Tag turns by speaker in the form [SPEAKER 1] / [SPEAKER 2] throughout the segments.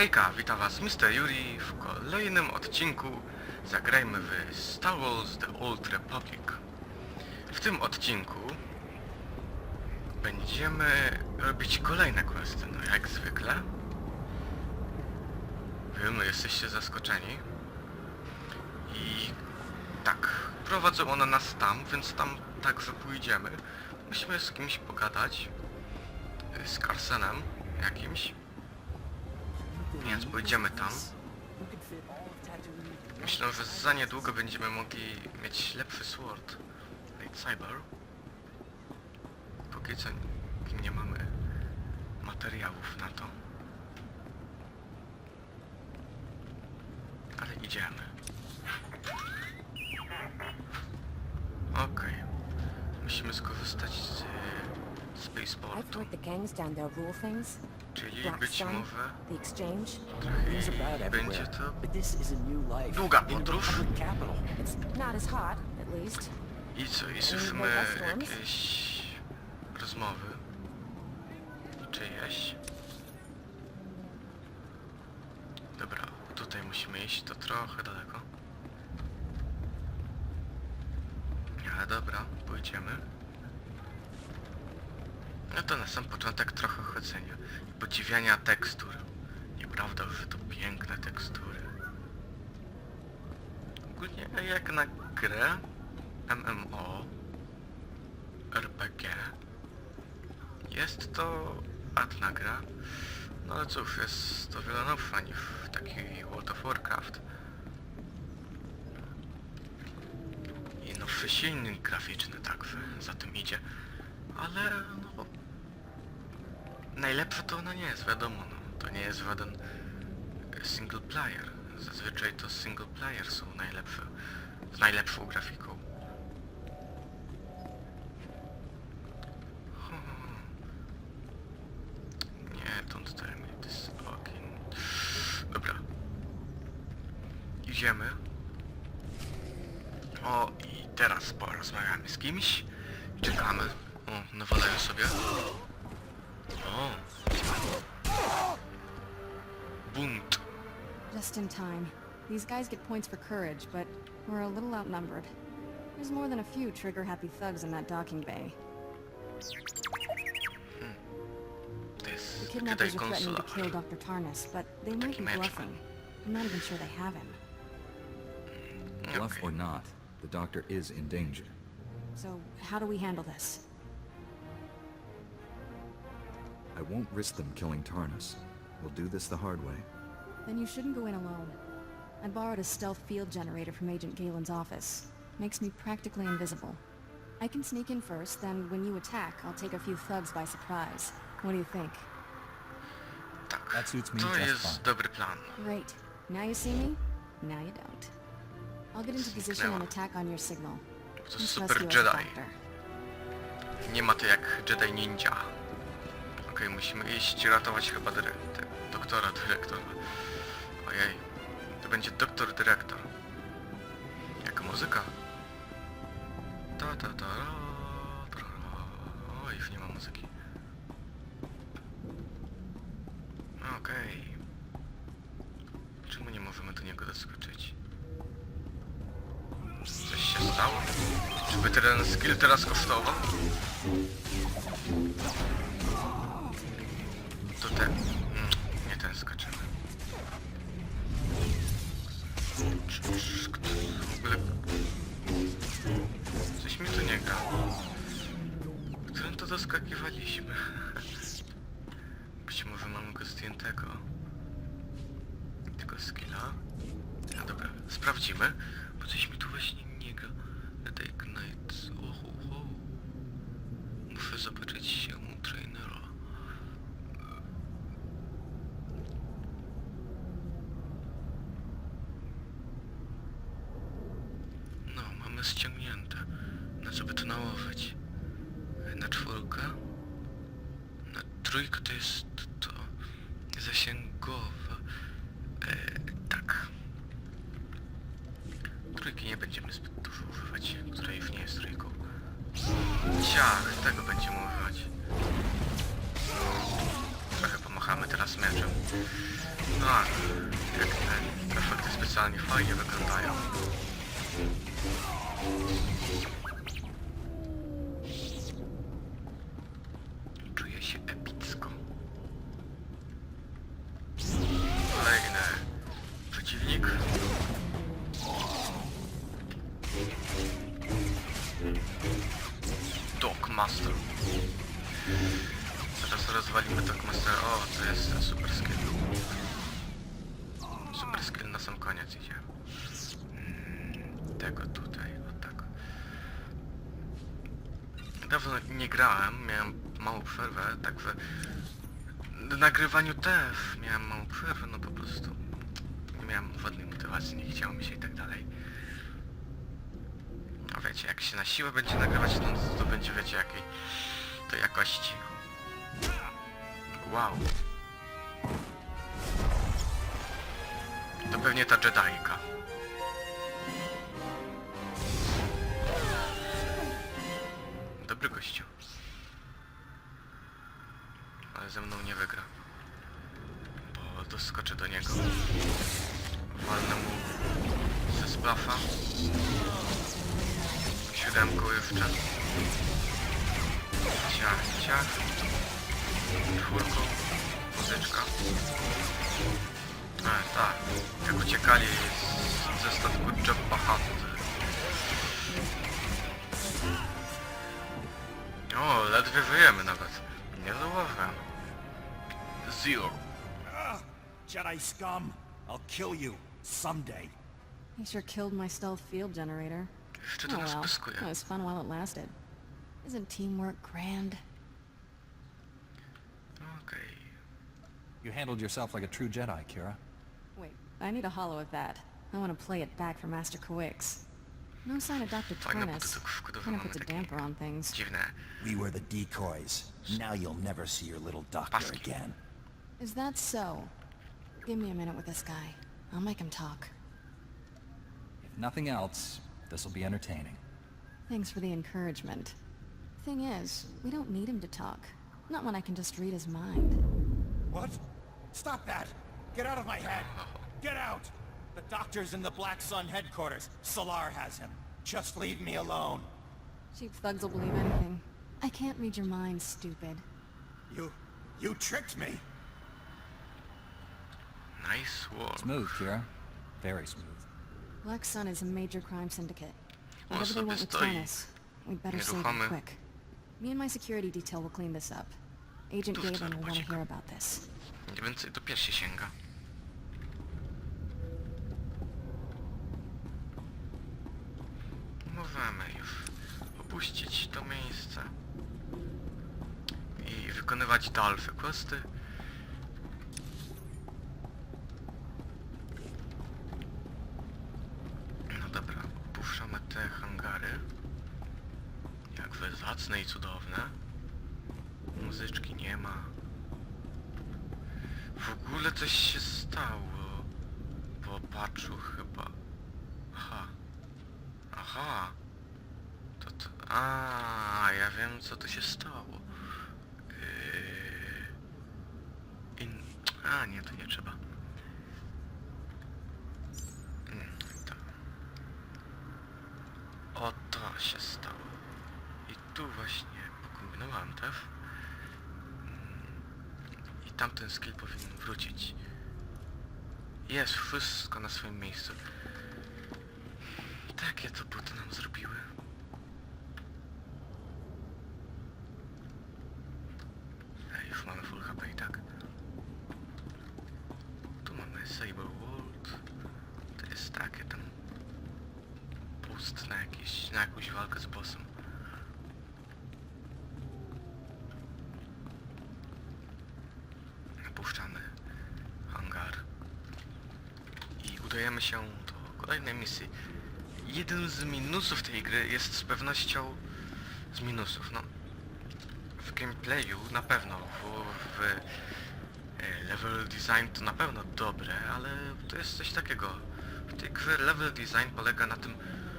[SPEAKER 1] Hejka, witam was Mr. Yuri w kolejnym odcinku Zagrajmy w Star Wars The Old Republic. W tym odcinku będziemy robić kolejne questy, no jak zwykle. Wiem, jesteście zaskoczeni. I tak, prowadzą one nas tam, więc tam także pójdziemy. Musimy z kimś pogadać. Z Carsenem jakimś. Więc pójdziemy tam. Myślę, że za niedługo będziemy mogli mieć lepszy sword. Lightsaber. Póki co nie mamy materiałów na to. Ale idziemy. Okej. Musimy skorzystać z e,
[SPEAKER 2] I've
[SPEAKER 1] spaceportu.
[SPEAKER 2] heard the gangs down there rule things.
[SPEAKER 1] Czyli być może trochę będzie to. Długa podróż. I co, i słyszymy jakieś rozmowy czyjeś. Dobra, tutaj musimy iść, to trochę daleko. Ale dobra, pójdziemy. No to na sam początek trochę chodzenia podziwiania tekstur. Nieprawda, że to piękne tekstury. Ogólnie jak na grę MMO RPG jest to ładna gra, no ale cóż, jest to wiele nowsza niż taki World of Warcraft. I nowszy silnik graficzny także za tym idzie, ale no... Najlepsze to ona nie jest, wiadomo, no, to nie jest żaden single player. Zazwyczaj to single player są najlepsze, z najlepszą grafiką. Nie, don't tell me this fucking... Dobra. Idziemy. O, i teraz porozmawiamy z kimś. Czekamy. O, nawalają sobie. O. Bunt.
[SPEAKER 2] Just in time. These guys get points for courage, but we're a little outnumbered. There's more than a few trigger-happy thugs in that docking bay.
[SPEAKER 1] To jest
[SPEAKER 2] The kidnappers are threatening to kill Dr. Tarnus, but they might be bluffing. I'm not even sure they have him.
[SPEAKER 3] Bluff
[SPEAKER 1] Okej.
[SPEAKER 3] or not, the doctor is in danger.
[SPEAKER 2] So, how do we handle this?
[SPEAKER 3] I won't risk them killing Tarnus. We'll do this the hard way.
[SPEAKER 2] Then you shouldn't go in alone. I borrowed a stealth field generator from Agent Galen's office. Makes me practically invisible. I can sneak in first, then when you attack, I'll take a few thugs by surprise. What do you think?
[SPEAKER 4] That suits me
[SPEAKER 1] to
[SPEAKER 4] just
[SPEAKER 1] jest
[SPEAKER 4] fine.
[SPEAKER 1] dobry plan.
[SPEAKER 2] Great. Now you see me? Now you don't. I'll get into position and attack on your signal.
[SPEAKER 1] To jest
[SPEAKER 2] Trust
[SPEAKER 1] super
[SPEAKER 2] you as a
[SPEAKER 1] Jedi.
[SPEAKER 2] doctor.
[SPEAKER 1] Nie ma to jak Jedi Ninja. Okej, musimy iść ratować chyba dyre doktora, dyrektora. Ojej. To będzie doktor, dyrektor. Jaka muzyka? Ta ta ta ra, tra, ra. O, już nie ma muzyki. Okej. Czemu nie możemy do niego doskoczyć? Coś się stało? Czyby ten skill teraz kosztował? Ten. Mm, nie ten ogóle... Coś mi tu nie gra. Którym to doskakiwaliśmy? Być może mamy go zdjętego. Tego skilla. No dobra, sprawdzimy. Bo coś mi tu właśnie nie gra. Red Ignite. Oho, oho. Muszę zobaczyć się u trainera. No, mamy ściągnięte. Na co by to nałożyć? Na czwórkę? Na trójkę to jest Dogmaster. Zaraz rozwalimy Dogmaster. O, to jest ten super skill. Super skill na sam koniec idzie. Mm, Tego tutaj, o tego. Dawno nie grałem, miałem małą przerwę, tak w nagrywaniu też miałem małą przerwę, no po prostu nie miałem żadnej motywacji, nie chciało mi się i tak dalej. Wiecie, jak się na siłę będzie nagrywać, no to będzie, wiecie, jakiej to jakości. Wow. To pewnie ta Jedajka. Dobry gościu. Ale ze mną nie wygra. Bo doskoczę do niego. Walnę mu ze splafa. Siódemką jeszcze. Ciach, ciach. Czwórką. Muzyczka. A, tak. Jak uciekali z, ze statku Jabba Hutt. O, ledwie żyjemy nawet. Nie zauważyłem. Zero.
[SPEAKER 5] Jedi scum! I'll kill you someday.
[SPEAKER 2] He sure killed my stealth field generator.
[SPEAKER 1] Jeszcze
[SPEAKER 2] Oh well, it was fun while it lasted. Isn't teamwork grand?
[SPEAKER 1] Okej.
[SPEAKER 4] You handled yourself like a true Jedi, Kira.
[SPEAKER 2] Wait, I need a hollow of that. I want to play it back for Master Coix. No sign of Dr.
[SPEAKER 1] Fajne
[SPEAKER 2] Turnus.
[SPEAKER 1] buty wkładowe
[SPEAKER 2] Kinda puts a damper on things.
[SPEAKER 5] We were the decoys. Now you'll never see your little doctor again.
[SPEAKER 2] Is that so? Give me a minute with this guy. I'll make him talk.
[SPEAKER 4] If nothing else, this'll be entertaining.
[SPEAKER 2] Thanks for the encouragement. Thing is, we don't need him to talk. Not when I can just read his mind.
[SPEAKER 5] What? Stop that! Get out of my head! Get out! The doctor's in the Black Sun headquarters. Solar has him. Just leave me alone.
[SPEAKER 2] Cheap thugs will believe anything. I can't read your mind, stupid.
[SPEAKER 5] You... you tricked me!
[SPEAKER 1] Nice work.
[SPEAKER 4] Smooth, Kira. Very smooth.
[SPEAKER 2] Black Sun is a major crime syndicate. Whatever they want with
[SPEAKER 1] stoi.
[SPEAKER 2] We'd better save it quick. Me and my security detail will clean this up. Agent Galen will want to hear about this.
[SPEAKER 1] Mniej więcej do piersi sięga. Możemy już opuścić to miejsce i wykonywać dalsze questy. W ogóle coś się stało. Po chyba. Aha. Aha. To to... A, ja wiem co tu się stało. Yy... In... A, nie, to nie trzeba. Mm. O, to się stało. I tu właśnie pokombinowałem też. Tamten skill powinien wrócić. Jest wszystko na swoim miejscu. Takie to buty nam zrobiły. Ej, już mamy full HP i tak. Tu mamy Saber World. To jest takie tam... Pust na, jakieś, na jakąś walkę z bossem. Opuszczamy hangar udajemy się do kolejnej misji. Jeden z minusów tej gry jest z pewnością z minusów, no w gameplayu na pewno, w, w e, level design to na pewno dobre, ale to jest coś takiego. W tej grze level design polega na tym,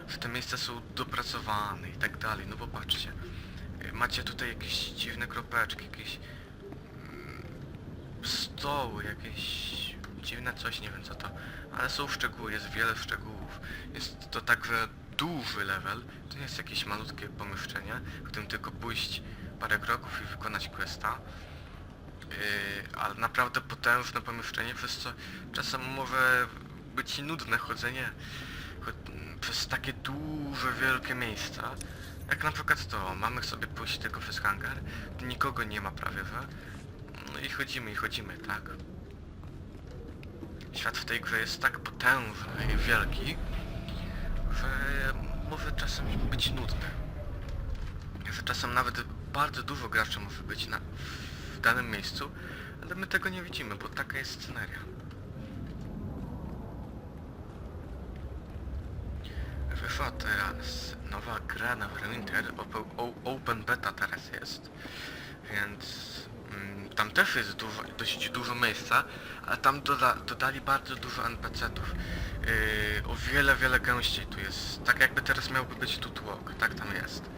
[SPEAKER 1] że te miejsca są dopracowane i tak dalej, no bo patrzcie. e, Macie tutaj jakieś dziwne kropeczki, jakieś mm, stołu, jakieś dziwne coś, nie wiem co to, ale są szczegóły, jest wiele szczegółów. Jest to także duży level, to nie jest jakieś malutkie pomieszczenie, w którym tylko pójść parę kroków i wykonać questa. Yy, ale naprawdę potężne pomieszczenie, przez co czasem może być nudne chodzenie cho- przez takie duże, wielkie miejsca. Jak na przykład to, mamy sobie pójść tylko przez hangar, tu nikogo nie ma prawie, że? No i chodzimy, i chodzimy, tak. Świat w tej grze jest tak potężny i wielki, że może czasem być nudny. Że czasem nawet bardzo dużo graczy może być na, w danym miejscu, ale my tego nie widzimy, bo taka jest sceneria. Wyszła teraz nowa gra na Winter, Open Beta teraz jest, więc tam też jest dużo, dość dużo miejsca, ale tam doda, dodali bardzo dużo NPC-ów. Yy, o wiele, wiele gęściej tu jest, tak jakby teraz miałby być tu tłok, tak tam jest.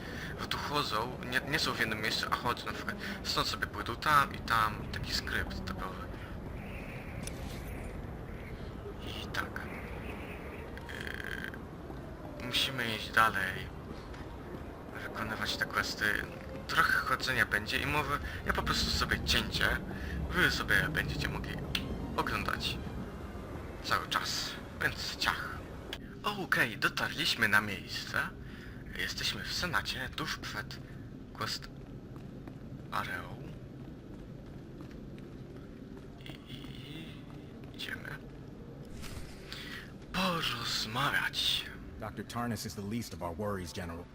[SPEAKER 1] Że tu chodzą, nie, nie są w jednym miejscu, a chodzą na przykład, stąd sobie pójdą tam i tam, taki skrypt typowy. I tak. Yy, musimy iść dalej. Wykonywać te questy. Trochę chodzenia będzie i może ja po prostu sobie cięcie. Wy sobie będziecie mogli oglądać cały czas. Więc ciach. Okej, dotarliśmy na miejsce. Jesteśmy w Senacie, tuż przed quest areą. I, i idziemy. Porozmawiać.
[SPEAKER 6] Dr. Tarnus is the least of our worries, General.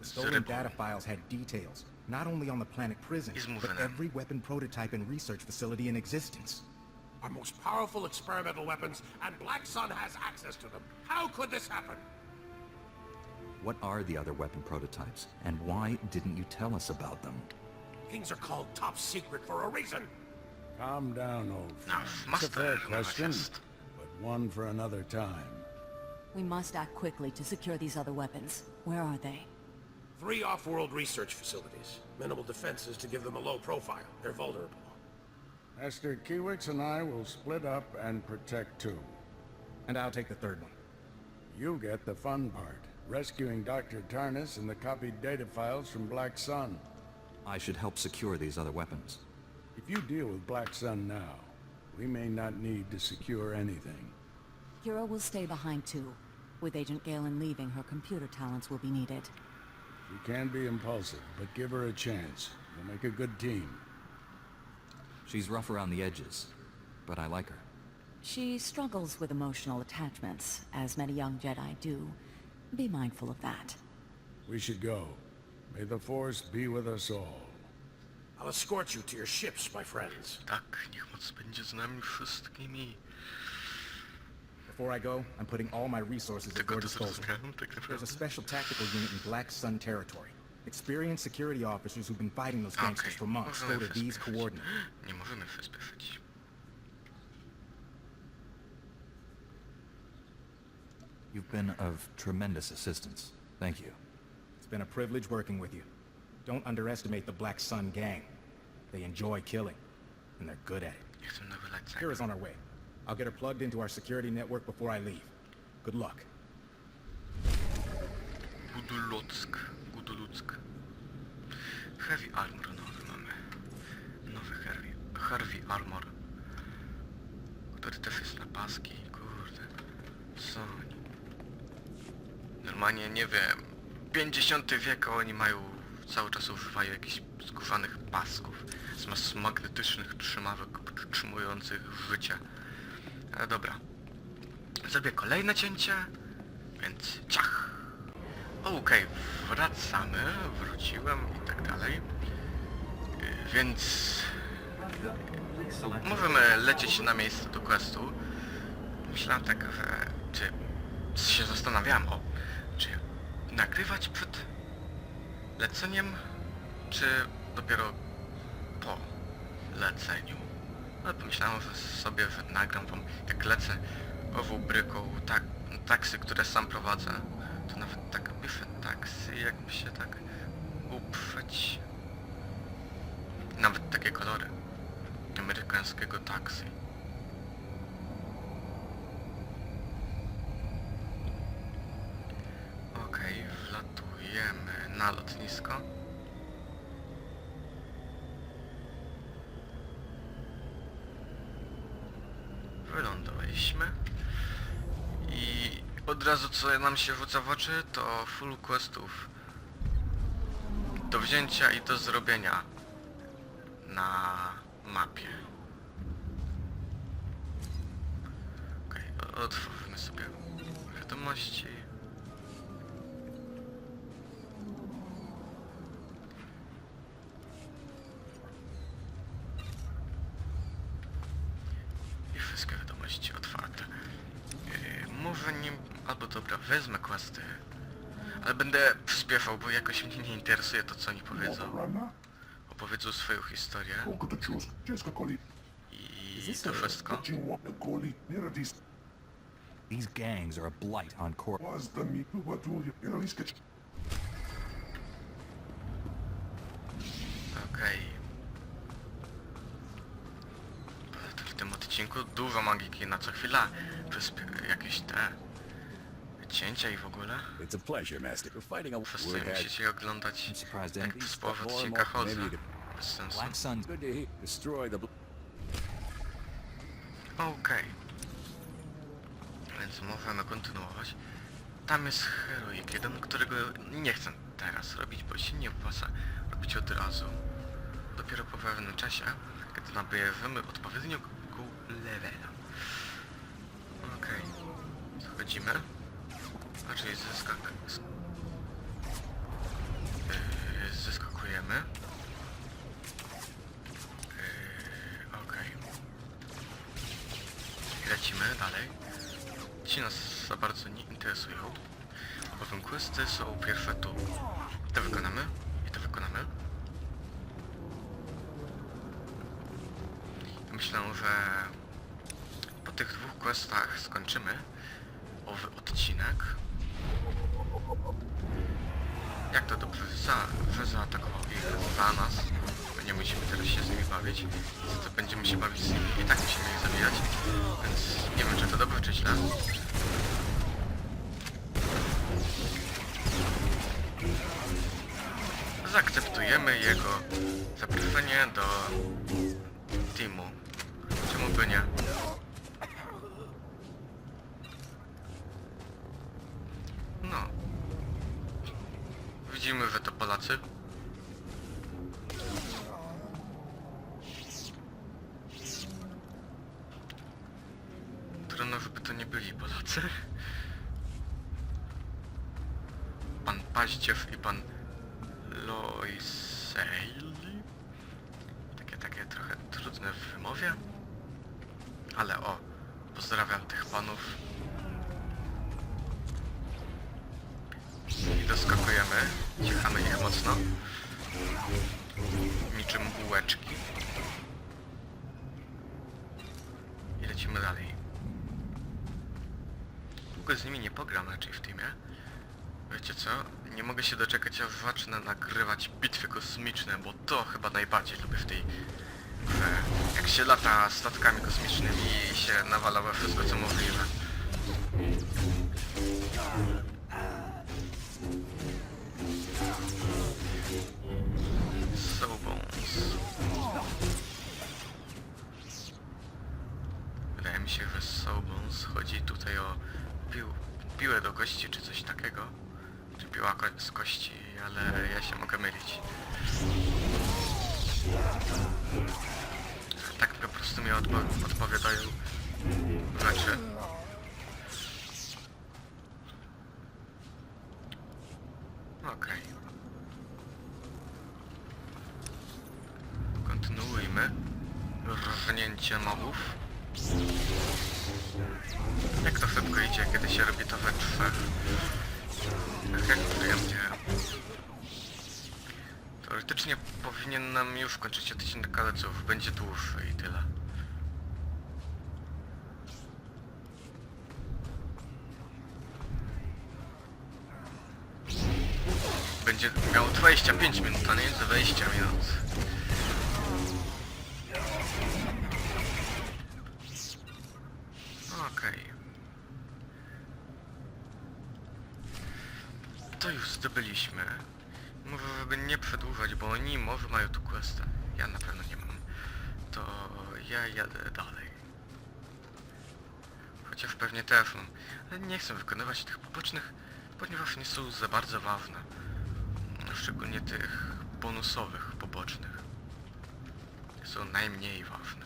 [SPEAKER 6] The stolen data files had details, not only on the planet prison, but
[SPEAKER 1] moving in.
[SPEAKER 6] every weapon prototype and research facility in existence.
[SPEAKER 7] Our most powerful experimental weapons, and Black Sun has access to them. How could this happen?
[SPEAKER 3] What are the other weapon prototypes, and why didn't you tell us about them?
[SPEAKER 7] Things are called top secret for a reason.
[SPEAKER 8] Calm down, old
[SPEAKER 1] No,
[SPEAKER 8] friend. It's a
[SPEAKER 1] master,
[SPEAKER 8] fair
[SPEAKER 1] no
[SPEAKER 8] question,
[SPEAKER 1] jest.
[SPEAKER 8] but one for another time.
[SPEAKER 9] We must act quickly to secure these other weapons. Where are they?
[SPEAKER 7] Three off-world research facilities. Minimal defenses to give them a low profile. They're vulnerable.
[SPEAKER 8] Esther Kiewicz and I will split up and protect two.
[SPEAKER 6] And I'll take the third one.
[SPEAKER 8] You get the fun part, rescuing Dr. Tarnus and the copied data files from Black Sun.
[SPEAKER 3] I should help secure these other weapons.
[SPEAKER 8] If you deal with Black Sun now, we may not need to secure anything.
[SPEAKER 9] Kira will stay behind too. With Agent Galen leaving, her computer talents will be needed.
[SPEAKER 8] She can be impulsive, but give her a chance. You'll make a good team.
[SPEAKER 3] She's rough around the edges, but I like her.
[SPEAKER 9] She struggles with emotional attachments, as many young Jedi do. Be mindful of that.
[SPEAKER 8] We should go. May the Force be with us all.
[SPEAKER 7] I'll escort you to your ships, my friends.
[SPEAKER 1] Tak, niech moc będzie z nami wszystkimi.
[SPEAKER 6] Before I go, I'm putting all my resources at your disposal. There's a special tactical unit in Black Sun territory. Experienced security officers who've been fighting those
[SPEAKER 1] Okej,
[SPEAKER 6] gangsters for months go to these coordinates.
[SPEAKER 1] Nie możemy wyspieszyć.
[SPEAKER 3] You've been of tremendous assistance. Thank you.
[SPEAKER 6] It's been a privilege working with you. Don't underestimate the Black Sun gang. They enjoy killing, and they're good at it.
[SPEAKER 1] Jestem nowy lightsaber.
[SPEAKER 6] Kira's on our way. I'll get her plugged into our security network before I leave. Good luck.
[SPEAKER 1] Guduluck, Guduluck. Heavy Armor nowy mamy. Nowy Heavy, Harvey Armor. Który też jest na paski, kurde. Co oni? Normalnie, nie wiem, 50 wiek, oni mają, cały czas używają jakichś skórzanych pasków. Z mas magnetycznych trzymawek przytrzymujących życie. Ale dobra. Zrobię kolejne cięcie, więc ciach. Okej, wracamy, wróciłem i tak dalej. Yy, Więc możemy lecieć na miejsce do questu. Myślałem tak, że czy się zastanawiałem, o, czy nagrywać przed leceniem, czy dopiero po leceniu. Ale pomyślałem, sobie że nagram wam jak lecę ową bryką tak, taksy, które sam prowadzę. To nawet tak piszę taksy, jakby się tak uprzeć. Nawet takie kolory. amerykańskiego taksy. Okej, wlatujemy na lotnisko. Wylądowaliśmy. I od razu co nam się rzuca w oczy to full questów do wzięcia i do zrobienia na mapie. Okej, okay, sobie wiadomości. I wszystkie wiadomości otwarte. Yy, może nie... Albo dobra, wezmę questy. Ale będę przyspieszał, bo jakoś mnie nie interesuje to, co oni powiedzą. Opowiedzą swoją historię. I to wszystko.
[SPEAKER 4] These gangs are a blight on Cor-
[SPEAKER 1] Okej. W tym odcinku dużo magiki na co chwila. Przysp- jakieś te... Cięcia i w ogóle.
[SPEAKER 10] It's a pleasure, Master. We're fighting a
[SPEAKER 1] Wszyscy musicie oglądać przez połowę odcinka chodzę. Bez sensu.
[SPEAKER 4] Black Sun
[SPEAKER 10] Good to hear. Destroy the.
[SPEAKER 1] Okej. Więc możemy kontynuować. Tam jest heroik jeden, którego nie chcę teraz robić, bo się nie opłaca robić od razu. Dopiero po pewnym czasie, kiedy nabierzemy odpowiedniego levela. Okej. Schodzimy. Znaczy zyskak... z- Yy, zyskakujemy. Yy, Okej. Lecimy dalej. Ci nas za bardzo nie interesują. Bowiem questy są pierwsze tu. Te wykonamy i te wykonamy. Myślę, że po tych dwóch questach skończymy zaproszenie do teamu. Czemu by nie? No. Widzimy, że to Polacy. Dalej. Długo z nimi nie pogram raczej w teamie. Wiecie co? Nie mogę się doczekać aż zacznę nagrywać bitwy kosmiczne, bo to chyba najbardziej lubię w tej. Jak się lata statkami kosmicznymi i się nawala we wszystko co możliwe. Rżnięcie mobów. Jak to szybko idzie, kiedy się robi to we trzech? Tak jak przyjemnie. Teoretycznie powinien nam już kończyć odcinek, ale cóż, będzie dłuższy i tyle. Będzie miał 25 minut, a nie 20 minut. To już zdobyliśmy. Mówię, żeby nie przedłużać, bo oni może mają tu questa. Ja na pewno nie mam. To ja jadę dalej. Chociaż pewnie też mam. Ale nie chcę wykonywać tych pobocznych, ponieważ nie są za bardzo ważne. Szczególnie tych bonusowych, pobocznych. Są najmniej ważne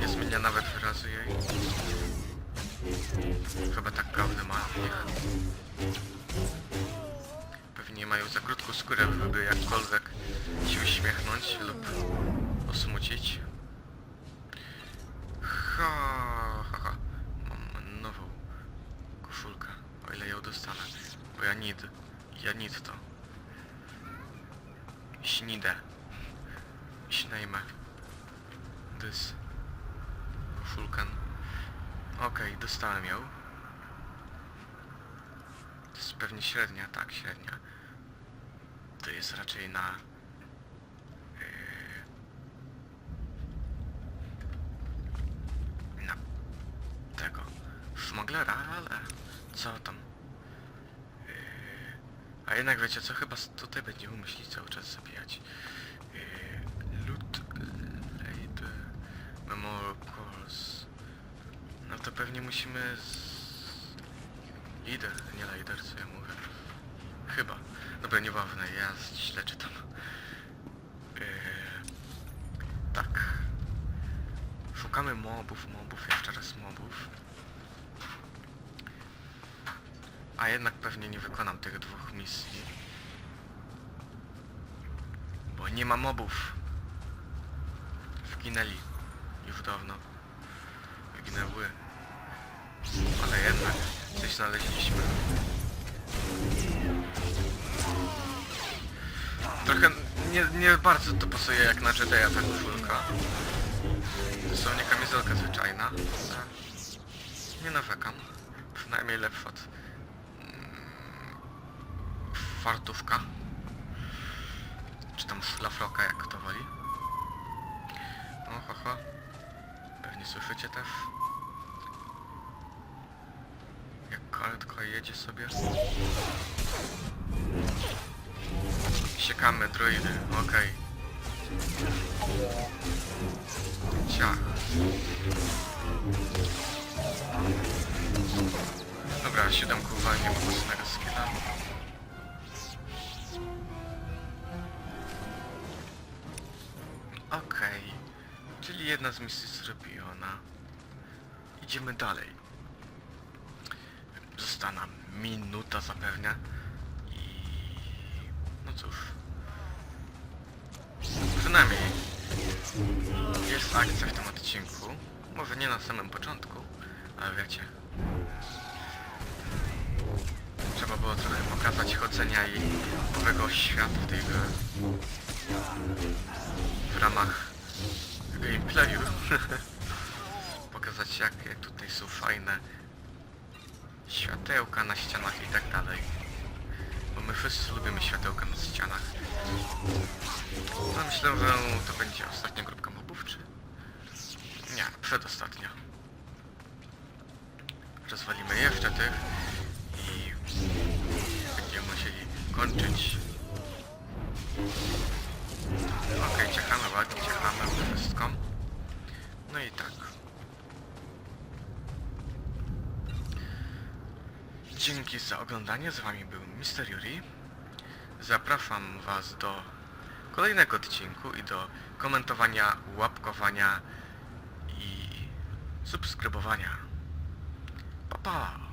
[SPEAKER 1] Nie zmienia nawet wyrazu jej. Chyba tak każdy ma w nich. Pewnie mają za krótką skórę, żeby jakkolwiek się uśmiechnąć lub osmucić. Ha, ha, ha. Mam nową koszulkę, o ile ją dostanę. Bo ja need, ja need to. Śnidę. Śnejmę. This. Koszulkan. Okej, dostałem ją. To jest pewnie średnia, tak, średnia. To jest raczej na... Yy, na tego szmaglera, ale co tam? Yy, a jednak wiecie co, chyba tutaj będziemy musieli cały czas zabijać. Yy, memorial. No to pewnie musimy z... Lider, nie lider, co ja mówię. Chyba. Dobra, nieważne, ja źle czytam. Yy, tak. Szukamy mobów, mobów, jeszcze raz mobów. A jednak pewnie nie wykonam tych dwóch misji. Bo nie ma mobów. Wginęli. Dawno. Wyginęły. Ale jednak coś znaleźliśmy. Trochę nie, nie bardzo to pasuje jak na Jedi'a ta koszulka. Dosłownie kamizelka zwyczajna. Nie narzekam. Przynajmniej lepsza od mm, fartówka. Czy tam szlafroka, jak kto woli. O, ho, ho. Pewnie słyszycie też. Jak karetka jedzie sobie. Siekamy droidy, okej. Ciach. Dobra, siódemku uwalniam mocnego skilla. Jedna z misji zrobiona. Idziemy dalej. Została minuta zapewne. I... No cóż. Przynajmniej jest akcja w tym odcinku. Może nie na samym początku, ale wiecie. Trzeba było trochę pokazać chodzenia i nowego świata w tej grze. W ramach gameplayu. pokazać jakie tutaj są fajne światełka na ścianach i tak dalej. Bo my wszyscy lubimy światełka na ścianach. No myślę, że to będzie ostatnia grupka mobów, czy... Nie, przedostatnia. Rozwalimy jeszcze tych i będziemy musieli kończyć. Okej, ciechamy ładnie, ciechamy wszystko. No i tak. Dzięki za oglądanie, z wami był Mr. Yuri. Zapraszam was do kolejnego odcinku i do komentowania, łapkowania i subskrybowania. Pa pa!